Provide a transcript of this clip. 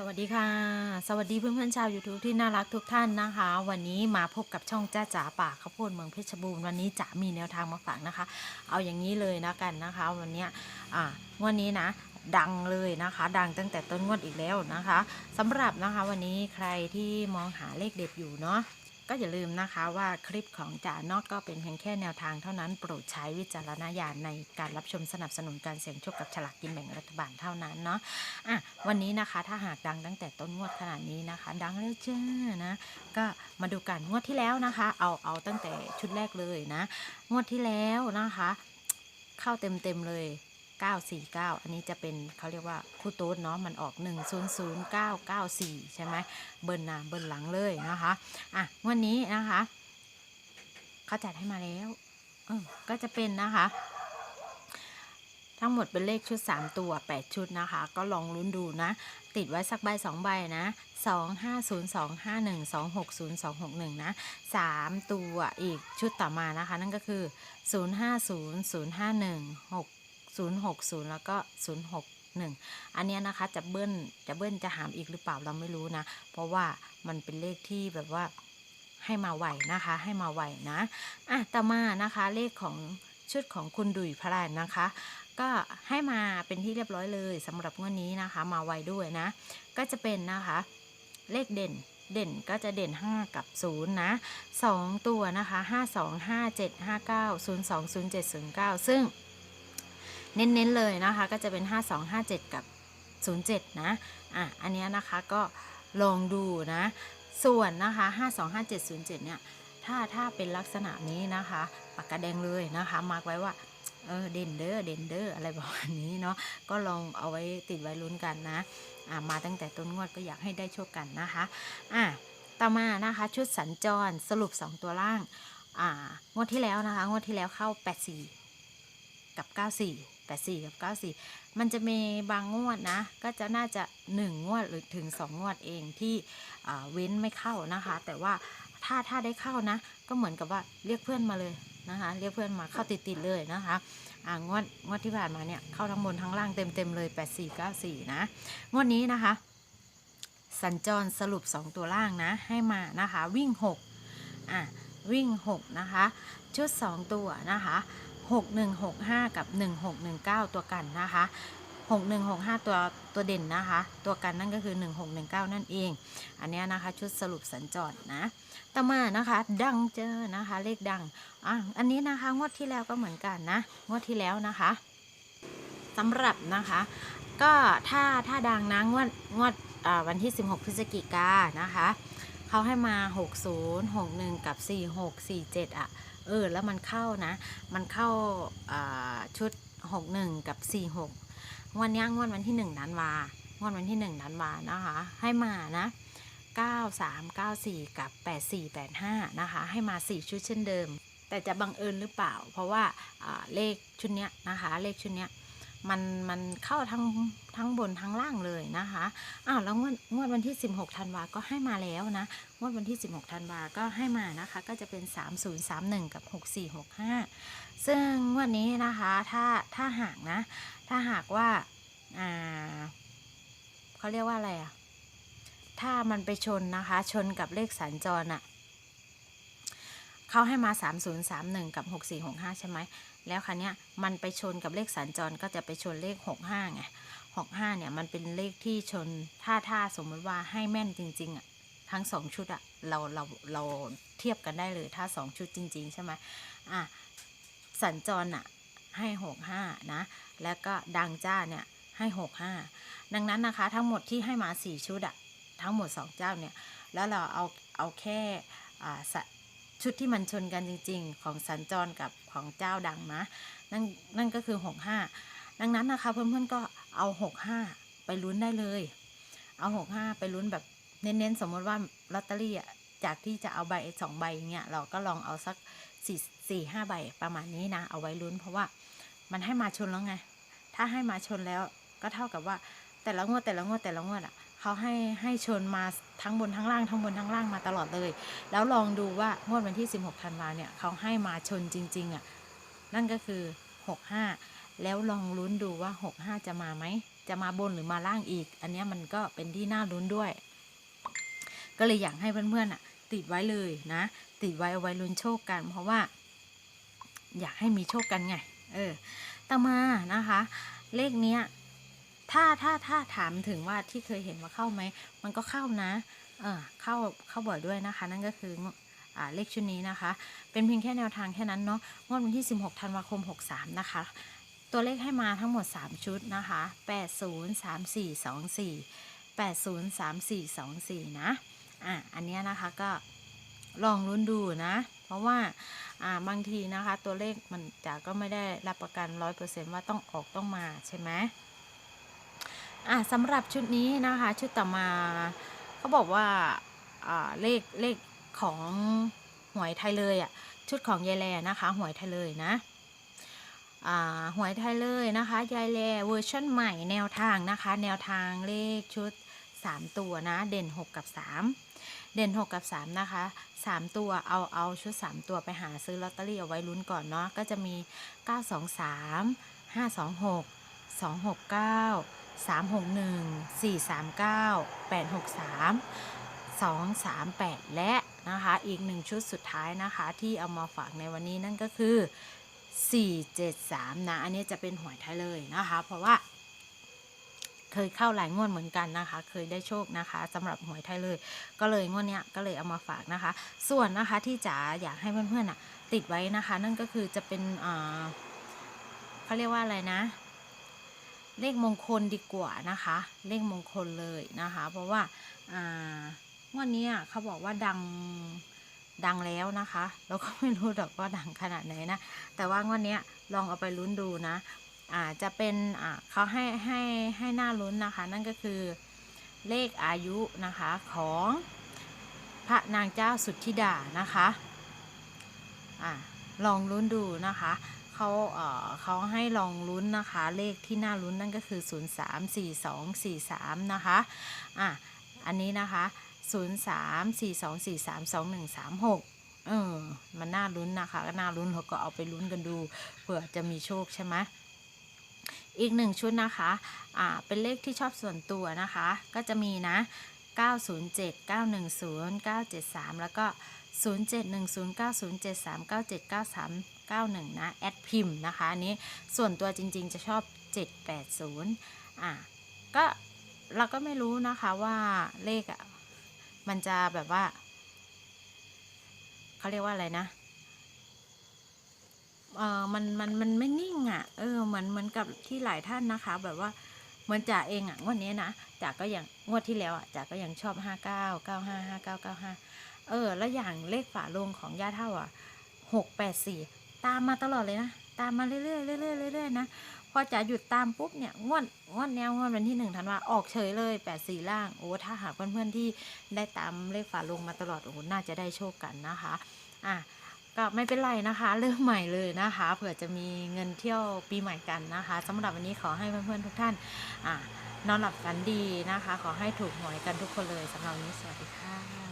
สวัสดีค่ะ สวัสดีเพื่อนเพื่อนชาว YouTube ที่น่ารักทุกท่านนะคะ วันนี้มาพบกับช่องจ้าจ๋าป่าข้าวโพดเมืองเพชรบูรณ์วันนี้จ๋ามีแนวทางมาฝากนะคะ เอาอย่างนี้เลยนะกันนะคะ วันนี้อ่างวันนี้นะดังเลยนะคะ ดังตั้งแต่ต้นงวดอีกแล้วนะคะสำหรับนะคะวันนี้ใครที่มองหาเลขเด็ดอยู่เนาะ ก็อย่าลืมนะคะว่าคลิปของจ๋านอกก็เป็นเพียงแค่แนวทางเท่านั้นโปรดใช้วิจารณญาณในการรับชมสนับสนุนการเสี่ยงโชคกับฉลากกินแบ่งรัฐบาลเท่านั้นเนาะอะวันนี้นะคะถ้าหากดังตั้งแต่ต้นงวดขนาดนี้นะคะ ดังแล้วจ้านะ ก็มาดูกันงวดที่แล้วนะคะ เอาเอาตั้งแต่ชุดแรกเลยนะ งวดที่แล้วนะคะ เข้าเต็มเต็มเลย 949 อันนี้จะเป็นเขาเรียกว่าคู่โต๊ดเนาะมันออก 100994 ใช่ไหมเบิ้ลหน้าเบิ้ลหลังเลยนะคะอะวันนี้นะคะเขาจัดให้มาแล้วเออก็จะเป็นนะคะ ทั้งหมดเป็นเลขชุด 3 ตัว 8 ชุดนะคะ ก็ลองลุ้นดูนะ ติดไว้สักใบ 2 ใบนะ2 5 0 2 5 1 2 6 0 2 6 1 นะ 3 ตัวอีกชุดต่อมานะคะ นั่นก็คือ 0 060 แล้วก็ 0 6 1 อันนี้นะคะจะเบิ้ลจะเบิ้ลจะหามอีกหรือเปล่าเราไม่รู้นะ เพราะว่ามันเป็นเลขที่แบบว่าให้มาไหวนะคะ ให้มาไหวนะอะต่อมานะคะเลขของชุดของคุณดุยพรานนะคะ ก็ให้มาเป็นที่เรียบร้อยเลยสำหรับงวดนี้นะคะ มาไวด้วยนะ ก็จะเป็นนะคะ เลขเด่นเด่นก็จะเด่น 5 กับ 0 นะ 2 ตัวนะคะ 5 2 5 7 5 9 0 2 0 7 0 9 ซึ่ง เน้นๆเลยนะคะ ก็จะเป็น 5 2 5 7 กับ 07 นะอะอันเนี้ยนะคะก็ลองดูนะ ส่วนนะคะ 5 2 5 7 0 7 เนี่ย ถ้าถ้าเป็นลักษณะนี้นะคะปากกาแดงเลยนะคะมาร์กไว้ว่าเออเดนเด้อเดนเด้ออะไรประมาณนี้เนาะก็ลองเอาไว้ติดไว้ลุ้นกันนะอ่ามาตั้งแต่ต้นงวดก็อยากให้ได้โชคกันนะคะอ่าต่อมานะคะชุดสัญจรสรุป 2 ตัวล่างอ่างวดที่แล้วนะคะ งวดที่แล้วเข้า 84 กับ 94 84กับ 94 มันจะมีบางงวดนะ ก็จะน่าจะ 1 งวดหรือถึง 2 งวดเองที่เว้นไม่เข้านะคะ แต่ว่าถ้าถ้าได้เข้านะ ก็เหมือนกับว่าเรียกเพื่อนมาเลยนะคะ เรียกเพื่อนมาเข้าติดๆเลยนะคะงวดงวดที่ผ่านมาเนี่ยเข้าทั้งบนทั้งล่างเต็มๆเลย 8494 นะงวดนี้นะคะ สัญจรสรุป 2 ตัวล่างนะ ให้มานะคะวิ่ง 6 อะวิ่ง 6 นะคะ ชุด 2 ตัวนะคะ 6165 กับ 1619 ตัวกันนะคะ6165 ตัวตัวเด่นนะคะ ตัวกันนั่นก็คือ 1619 นั่นเอง อันเนี้ยนะคะชุดสรุปสัญจรนะต่อมานะคะ ดังเจอนะคะ เลขดังอะอันนี้นะคะงวดที่แล้วก็เหมือนกันนะงวดที่แล้วนะคะสำหรับนะคะก็ถ้าถ้าดังนะงวดงวดวันที่ 16 พฤศจิกานนะคะเขาให้มา 60 61 กับ 46 47 อะ เออ แล้วมันเข้านะ มันเข้าชุด 61 กับ 46 วันนี้งวดวันที่1นันวางวดวันที่1นันวานะคะ ให้มานะ 93 94 กับ 84 85 นะคะ ให้มา 4 ชุดเช่นเดิม แต่จะบังเอิญหรือเปล่า เพราะว่าอ่าเลขชุดเนี้ยนะคะ เลขชุดเนี้ย มันมันเข้าทั้งทั้งบนทั้งล่างเลยนะคะอ้าวแล้วงวดงวดวันที่ 16ธันวาก็ให้มาแล้วนะงวดวันที่ 16ธันวาก็ให้มานะคะ ก็จะเป็น 3031 กับ 6465 ซึ่งงวดนี้นะคะถ้าถ้าหากนะ ถ้าหากว่าอ่าเขาเรียกว่าอะไรอะถ้ามันไปชนนะคะ ชนกับเลขสัญจรอะเขาให้มา 3031 กับ 6465 ใช่ไหม แล้วคันนี้มันไปชนกับเลขสัญจรก็จะไปชนเลข 65ไง65เนี่ยมันเป็นเลขที่ชนถ้าถ้าสมมติว่าให้แม่นจริงๆอะทั้งสองชุดอะเราเราเราเทียบกันได้เลยถ้าสองชุดจริง ๆ ใช่ไหมอะสัญจรอะให้65นะแล้วก็ดังจ้าเนี่ยให้65ดังนั้นนะคะ ทั้งหมดที่ให้มา4ชุดอะทั้งหมด 2 เจ้าเนี่ยแล้วเราเอาเอาแค่อ่าสะ ชุดที่มันชนกันจริง ๆ ของสัญจรกับของเจ้าดังนะ นั่นนั่นก็คือ 65 ดังนั้นนะคะเพื่อนๆก็เอา 65 ไปลุ้นได้เลย เอา 65 ไปลุ้นแบบเน้นๆ สมมติว่าลอตเตอรี่อะจากที่จะเอาใบสองใบเงี้ยเราก็ลองเอาสักสี่สี่ห้าใบประมาณนี้นะ เอาไว้ลุ้นเพราะว่ามันให้มาชนแล้วไง ถ้าให้มาชนแล้วก็เท่ากับว่าแต่ละงวดแต่ละงวดแต่ละงวดอะ เขาให้ให้ชนมาทั้งบนทั้งล่างทั้งบนทั้งล่างมาตลอดเลย แล้วลองดูว่างวดวันที่ 16ธันวาเนี่ยเขาให้มาชนจริงๆอะนั่นก็คือ 65 แล้วลองลุ้นดูว่า 65 จะมาไหม จะมาบนหรือมาล่างอีก อันเนี้ยมันก็เป็นที่น่าลุ้นด้วย ก็เลยอยากให้เพื่อนๆอะ ติดไว้เลยนะ ติดไว้เอาไว้ลุ้นโชคกัน เพราะว่า อยากให้มีโชคกันไง เออต่อมานะคะ เลขเนี้ย ถ้าถ้าถ้าถามถึงว่าที่เคยเห็นว่าเข้าไหม มันก็เข้านะ เออเข้าเข้าบ่อยด้วยนะคะ นั่นก็คืออ่าเลขชุดนี้นะคะ เป็นเพียงแค่แนวทางแค่นั้นเนาะงวดวันที่ 16 ธันวาคม 63 นะคะ ตัวเลขให้มาทั้งหมด 3 ชุดนะคะ 80 34 24 80 34 24 นะ อะ อันเนี้ยนะคะก็ลองลุ้นดูนะ เพราะว่าอ่าบางทีนะคะ ตัวเลขมันจะก็ไม่ได้รับประกัน 100%ว่าต้องออกต้องมาใช่ไหม อะสำหรับชุดนี้นะคะ ชุดต่อมาเขาบอกว่าอ่าเลขเลขของหวยไทยเลยอะชุดของยายแลนะคะหวยไทยเลยนะอ่าหวยไทยเลยนะคะยายแลเวอร์ชันใหม่แนวทางนะคะ แนวทางเลขชุด 3 ตัวนะ เด่น 6 กับ 3 เด่น 6 กับ 3 นะคะ 3 ตัวเอาเอาชุด 3 ตัวไปหาซื้อลอตเตอรี่เอาไว้ลุ้นก่อนเนาะก็จะมี 923 526 269 361 439 863 238 และนะคะอีกหนึ่งชุดสุดท้ายนะคะที่เอามาฝากในวันนี้นั่นก็คือ 473 นะ อันนี้จะเป็นหวยไทยเลยนะคะ เพราะว่าเคยเข้าหลายงวดเหมือนกันนะคะ เคยได้โชคนะคะสำหรับหวยไทยเลย ก็เลยงวดเนี้ยก็เลยเอามาฝากนะคะ ส่วนนะคะที่จ๋าอยากให้เพื่อนๆอะติดไว้นะคะ นั่นก็คือจะเป็นเขาเรียกว่าอะไรนะ เลขมงคลดีกว่านะคะ เลขมงคลเลยนะคะ เพราะว่าอ่างวดนี้เขาบอกว่าดังดังแล้วนะคะเราก็ไม่รู้ดอกว่าดังขนาดไหนนะ แต่ว่างวดเนี้ลองเอาไปลุ้นดูนะอ่าจะเป็นอ่าเขาให้ให้ให้หน้าลุ้นนะคะ นั่นก็คือเลขอายุนะคะของพระนางเจ้าสุทธิดานะคะอ่าลองลุ้นดูนะคะ เขาเเขาให้ลองลุ้นนะคะ เลขที่น่าลุ้นนั่นก็คือ 0 3 4 2 4 3 นะคะ อะ อันนี้นะคะ 0 3 4 2 4 3 2 1 3 6เออ มันน่าลุ้นนะคะ ก็น่าลุ้นเราก็เอาไปลุ้นกันดูเผื่อจะมีโชคใช่ไหมอีกหนึ่งชุดนะคะ อ่า เป็นเลขที่ชอบส่วนตัวนะคะ ก็จะมีนะ 907 910 973 แล้วก็ 0710 9073 9793 91 นะ แอดพิมพ์นะคะ อันนี้ส่วนตัวจริง ๆ จะชอบ 780 อ่าก็เราก็ไม่รู้นะคะว่าเลขอะ มันจะแบบว่า เขาเรียกว่าอะไรนะ เออมัน มัน มันไม่นิ่งอะ เออ เหมือน เหมือนกับที่หลายท่านนะคะ แบบว่าเหมือนจ่าเองอะงวดนี้นะจ่าก็ยังงวดที่แล้วอะจ่าก็ยังชอบห้าเก้าเก้าห้าห้าเก้าเก้าห้าเออ แล้วอย่างเลขฝาโลงของย่าเท่าอะหกแปดสี่ ตามมาตลอดเลยนะ ตามมาเรื่อยๆเรื่อยๆเรื่อยๆนะ พอจ๋าหยุดตามปุ๊บเนี่ยงวดงวดแนวงวดวันที่หนึ่งธันวาออกเฉยเลยแปดสี่ล่าง โอ้ถ้าหากเพื่อนๆที่ได้ตามเลขฝาลงมาตลอดโอ้น่าจะได้โชคกันนะคะ อะก็ไม่เป็นไรนะคะเริ่มใหม่เลยนะคะเผื่อจะมีเงินเที่ยวปีใหม่กันนะคะสำหรับวันนี้ขอให้เพื่อนๆทุกท่านอะนอนหลับฝันดีนะคะ ขอให้ถูกหวยกันทุกคนเลยสำหรับวันนี้สวัสดีค่ะ